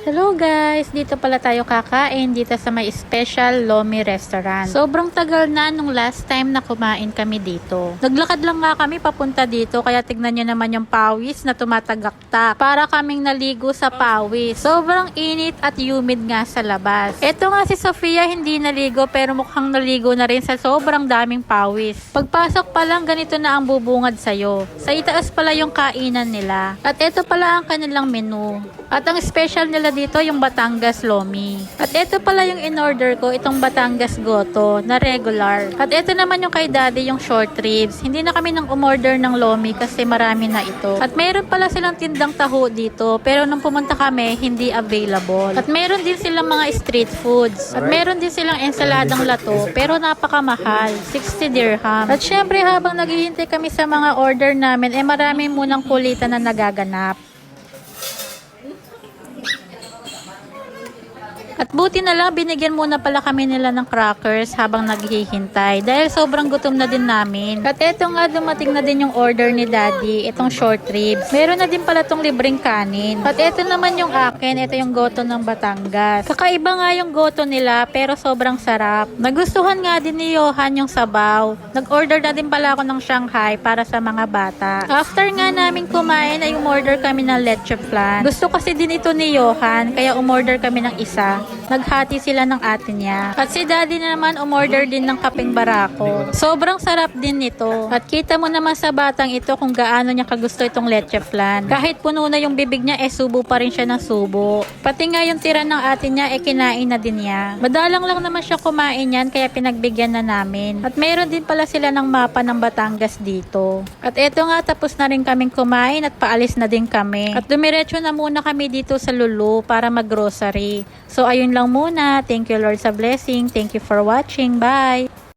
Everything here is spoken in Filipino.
Hello guys! Dito pala tayo kakain dito sa may special Lomi restaurant. Sobrang tagal na nung last time na kumain kami dito. Naglakad lang nga kami papunta dito kaya tignan nyo naman yung pawis na tumatagaktak. Para kaming naligo sa pawis. Sobrang init at humid nga sa labas. Ito nga si Sofia hindi naligo pero mukhang naligo na rin sa sobrang daming pawis. Pagpasok pa lang ganito na ang bubungad sa'yo. Sa itaas pala yung kainan nila. At ito pala ang kanilang menu. At ang special nila dito yung Batangas Lomi. At ito pala yung in-order ko, itong Batangas Goto na regular. At ito naman yung kay daddy yung short ribs. Hindi na kami nang umorder ng Lomi kasi marami na ito. At meron pala silang tindang taho dito pero nung pumunta kami, hindi available. At meron din silang mga street foods. At meron din silang ensaladang lato pero napakamahal, 60 dirham. At syempre habang naghihintay kami sa mga order namin, eh marami munang kulitan na nagaganap. At buti na lang, binigyan muna pala kami nila ng crackers habang naghihintay. Dahil sobrang gutom na din namin. At eto nga, dumating na din yung order ni Daddy, itong short ribs. Meron na din pala tong libreng kanin. At eto naman yung akin, ito yung goto ng Batangas. Kakaiba nga yung goto nila, pero sobrang sarap. Nagustuhan nga din ni Johan yung sabaw. Nag-order na din pala ako ng Shanghai para sa mga bata. After nga namin kumain, ay umorder kami ng leche flan. Gusto kasi din ito ni Johan, kaya umorder kami ng isa. Naghati sila ng ate niya. At si daddy na naman umorder din ng kaping barako. Sobrang sarap din nito. At kita mo naman sa batang ito kung gaano niya kagusto itong leche flan. Kahit puno na yung bibig niya, eh subo pa rin siya ng subo. Pati nga yung tira ng ate niya, eh kinain na din niya. Madalang lang naman siya kumain yan, kaya pinagbigyan na namin. At meron din pala sila ng mapa ng Batangas dito. At eto nga, tapos na rin kaming kumain at paalis na din kami. At dumiretso na muna kami dito sa Lulu para mag-grocery. So ayun lang muna. Thank you Lord sa blessing. Thank you for watching. Bye!